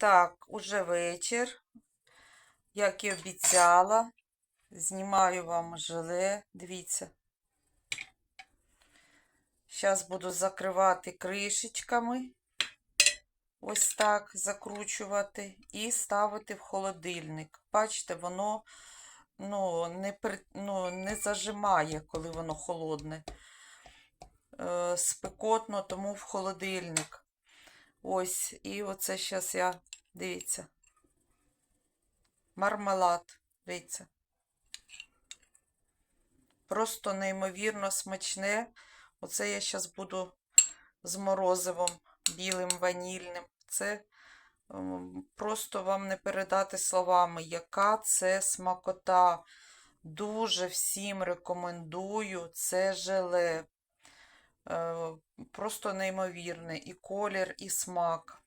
Так, уже вечір. Як і обіцяла, знімаю вам желе. Дивіться. Зараз буду закривати кришечками. Ось так закручувати і ставити в холодильник. Бачите, воно ну, не, ну, не зажимає, коли воно холодне. Е, спекотно, тому в холодильник. Ось, і оце зараз я, дивіться, мармелад, дивіться. Просто неймовірно смачне. Оце я зараз буду з морозивом білим, ванільним. Це ем, просто вам не передати словами, яка це смакота. Дуже всім рекомендую це желе. Е, Просто неймовірне. І колір, і смак.